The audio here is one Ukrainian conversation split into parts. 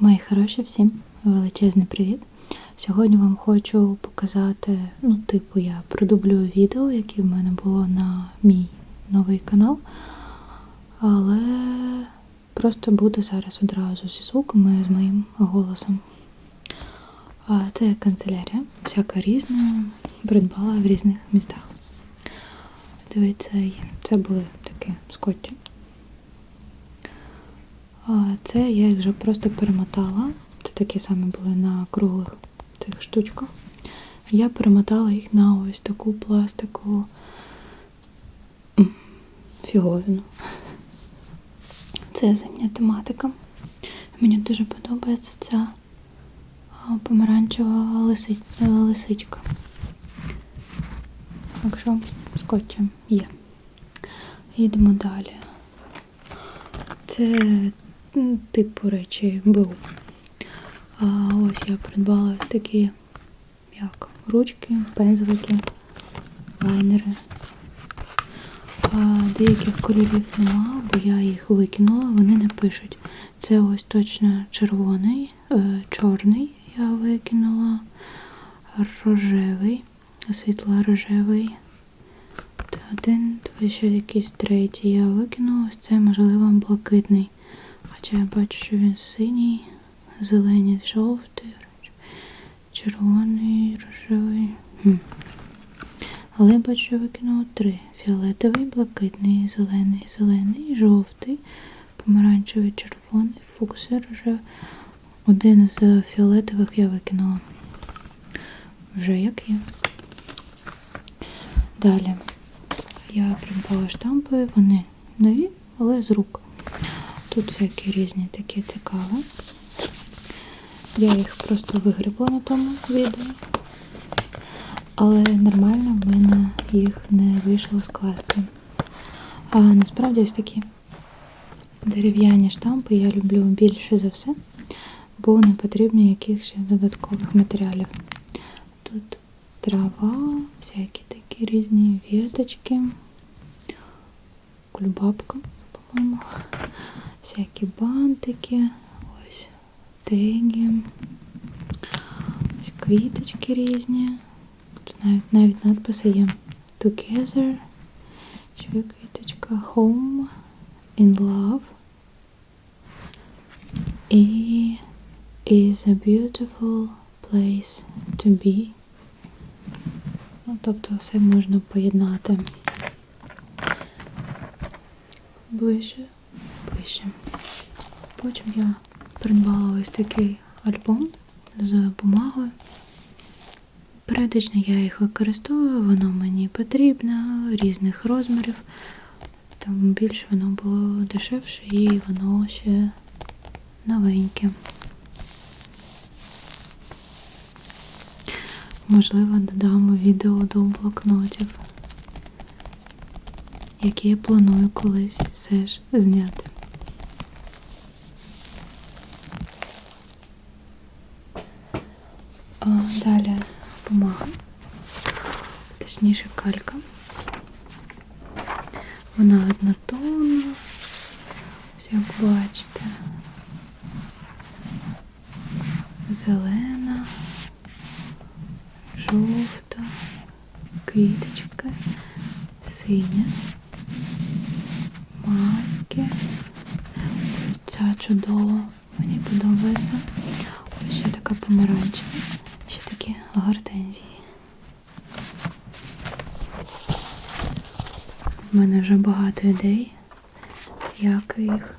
Мої хороші, всім величезний привіт. Сьогодні вам хочу показати, ну, типу, я продублюю відео, яке в мене було на мій новий канал. Але просто буде зараз одразу зі звуками з моїм голосом. А це канцелярія, всяка різна, придбала в різних містах. Дивіться, це були такі скотчі. Це я їх вже просто перемотала. Це такі самі були на круглих цих штучках. Я перемотала їх на ось таку пластикову фіговину. Це зимня тематика. Мені дуже подобається ця помаранчева лиси- лисичка. Так що скотчем є. Їдемо далі. Це типу речі БУ. А ось я придбала такі як ручки, пензлики, лайнери. А деяких кольорів нема, бо я їх викинула, вони не пишуть. Це ось точно червоний, е, чорний я викинула, рожевий, світло-рожевий. Один, ще якийсь третій я викинула, ось це можливо блакитний. Хоча я бачу, що він синій, зелений, жовтий, червоний, рожевий. Але я бачу, що викинула три. Фіолетовий, блакитний, зелений, зелений, жовтий, помаранчевий, червоний, фуксий, рожевий. Один з фіолетових я викинула. Вже як є. Далі я придбала штампи, вони нові, але з рук. Тут всякі різні такі цікаві. Я їх просто вигрібла на тому відео. Але нормально в мене їх не вийшло скласти. А насправді ось такі дерев'яні штампи я люблю більше за все, бо не потрібно якихось додаткових матеріалів. Тут трава, всякі такі різні віточки, кульбабка, по-моєму, всякі бантики, ось теги, ось квіточки різні. Тут навіть, навіть надписи є Together, чи квіточка Home in Love і is a beautiful place to be. Ну, тобто все можна поєднати ближче, ближче. Потім я придбала ось такий альбом з бумагою. Періодично я їх використовую, воно мені потрібно, різних розмірів. Там більше воно було дешевше і воно ще новеньке. Можливо, додамо відео до блокнотів, які я планую колись все ж зняти. А, далі бумага, точніше калька. Вона однотонна, ось як бачите, зелена, жовта, квіточка, синя, маленьке. Ця чудова, мені подобається. Ось ще така помаранчева, ще такі гортензії. У мене вже багато ідей, як їх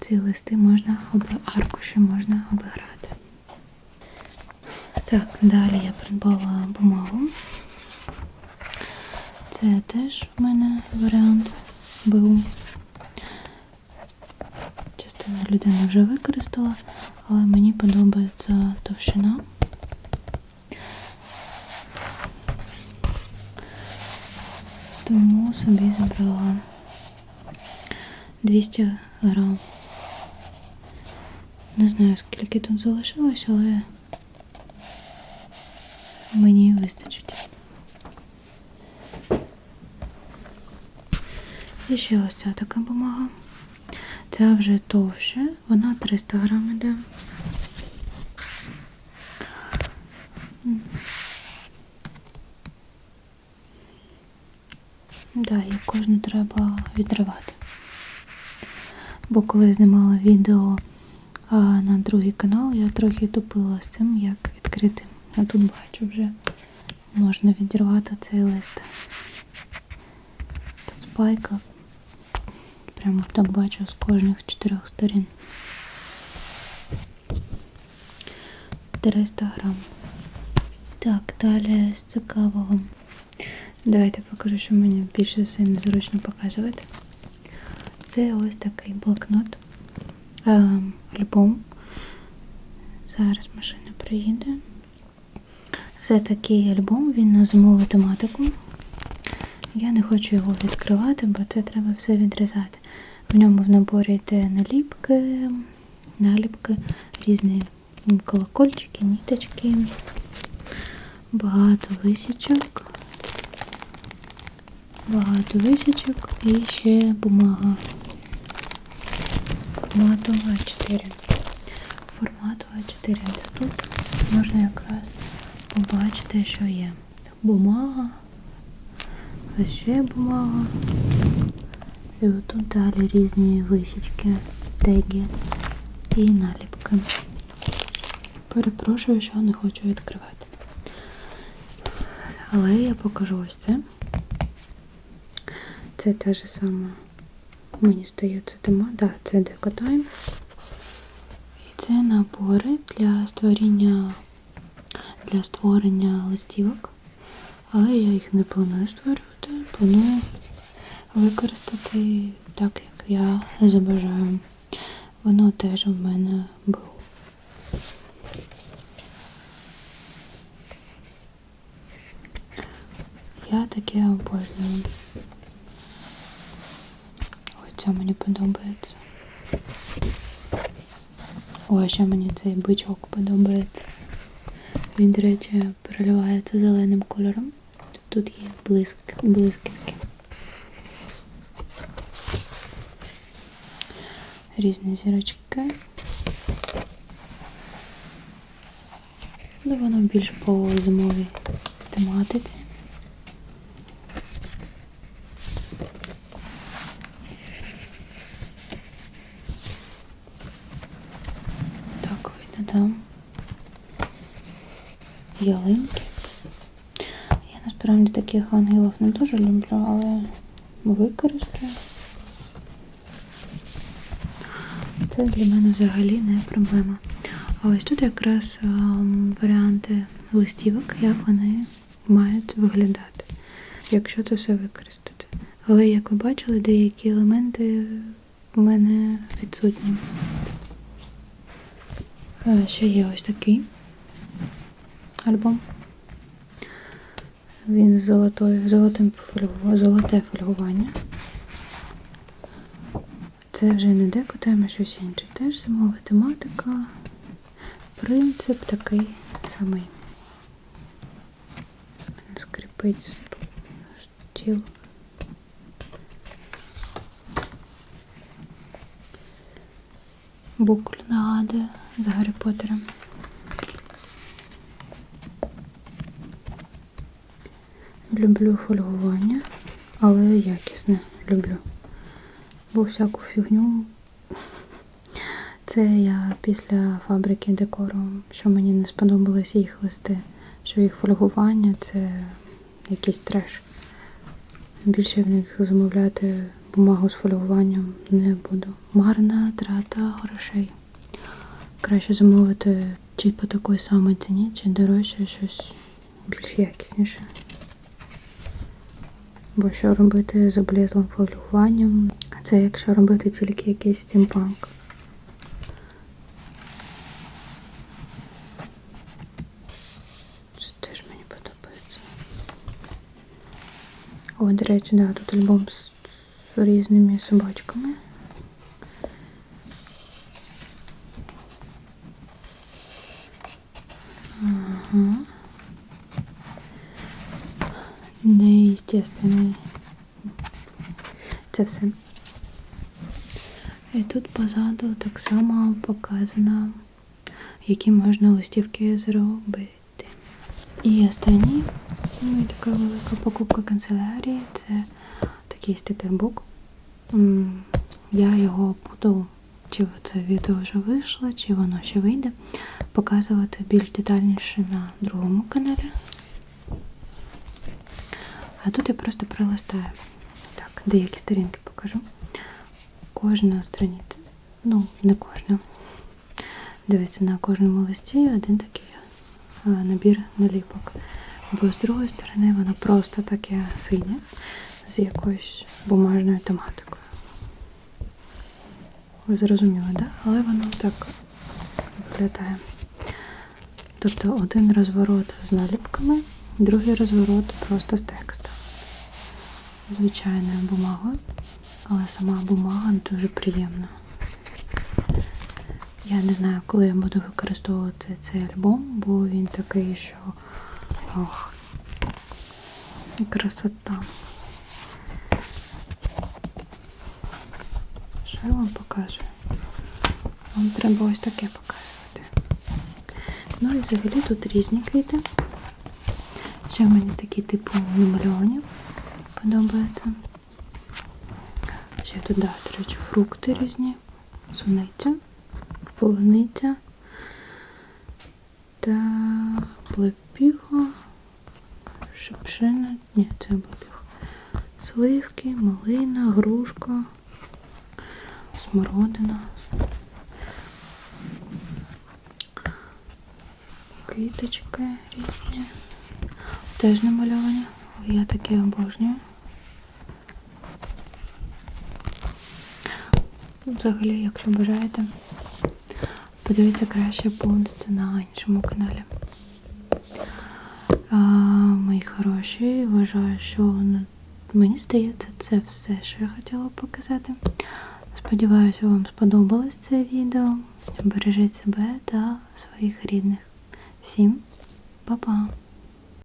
ці листи можна аркуші можна обіграти. Так, далі я придбала бумагу. Це теж в мене варіант БУ. Частина людини вже використала, але мені подобається товщина. Тому собі забрала 200 грам. Не знаю, скільки тут залишилось, але мені вистачить. І ще ось ця така бумага. Ця вже товще, вона 300 грам іде. І кожну треба відривати. Бо коли я знімала відео а, на другий канал, я трохи тупила з цим, як відкрити. А тут бачу вже можна відірвати цей лист. Тут спайка. Прямо так бачу з кожних чотирьох сторін. 300 грам. Так, далі з цікавого. Давайте покажу, що мені більше все незручно показувати. Це ось такий блокнот. Е, альбом. Зараз машина приїде. Це такий альбом, він на зимову тематику. Я не хочу його відкривати, бо це треба все відрізати. В ньому в наборі йде наліпки, наліпки, різні колокольчики, ніточки, багато висічок. Багато висічок і ще бумага формату А4. Формату А4. Тут можна якраз побачити, що є. Бумага, ще бумага. І отут далі різні висічки, теги і наліпки. Перепрошую, що не хочу відкривати. Але я покажу ось це. Це та ж сама, мені здається, тема. Так, да, це декотайм. І це набори для створення для створення листівок. Але я їх не планую створювати, планую використати так, як я забажаю. Воно теж у мене було. Я таке обожнюю. Ой, це мені подобається. Ой, ще мені цей бичок подобається. Він, до речі, переливається зеленим кольором. Тут є блиск, блискітки. Різні зірочки. Ну, воно більш по зимовій тематиці. Так, виглядає ялинки. Я насправді таких ангелів не дуже люблю, але використаю. Це для мене взагалі не проблема. А ось тут якраз варіанти листівок, як вони мають виглядати, якщо це все використати. Але, як ви бачили, деякі елементи в мене відсутні. Ще є ось такий альбом. Він з золотою, золотим фольгу, золоте фольгування. Це вже не декотаємо щось інше. Теж зимова тематика. Принцип такий самий. Скрипить стіл. Букль нагадує з Гаррі Поттером. Люблю фольгування, але якісне люблю. Бо всяку фігню. Це я після фабрики декору, що мені не сподобалось їх листи, що їх фольгування це якийсь треш. Більше в них замовляти бумагу з фольгуванням не буду. Марна трата грошей. Краще замовити чи по такій самій ціні, чи дорожче щось більш якісніше. Бо що робити з облізлим фольгуванням? Це якщо робити тільки якийсь стімпанк. Це теж мені подобається. О, до речі, да, тут альбом з, з різними собачками. Ага. Неестественний. Це все. І тут позаду так само показано, які можна листівки зробити. І останній, ну, така велика покупка канцелярії це такий стикербук. Я його буду, чи це відео вже вийшло, чи воно ще вийде, показувати більш детальніше на другому каналі. А тут я просто пролистаю. Так, деякі сторінки покажу. Кожна страниця, ну, не кожна. Дивіться, на кожному листі один такий набір наліпок. Бо з другої сторони воно просто таке синє з якоюсь бумажною тематикою. Ви зрозуміли? Да? Але воно так виглядає. Тобто один розворот з наліпками, другий розворот просто з текстом. Звичайною бумагою, але сама бумага дуже приємна. Я не знаю, коли я буду використовувати цей альбом, бо він такий, що ох, красота. Що я вам покажу? Вам треба ось таке показувати. Ну і взагалі тут різні квіти. Ще в мене такі типу намальовані подобаються. Тут, да, до речі, фрукти різні, суниця, полуниця та плепіго, шипшина, ні, це плепіго. Сливки, малина, грушка, смородина. Квіточки різні. Теж намальовані. Я таке обожнюю. Взагалі, якщо бажаєте, подивіться краще повністю на іншому каналі. А, мої хороші, вважаю, що ну, мені здається, це все, що я хотіла показати. Сподіваюся, вам сподобалось це відео. Бережіть себе та своїх рідних. Всім па-па!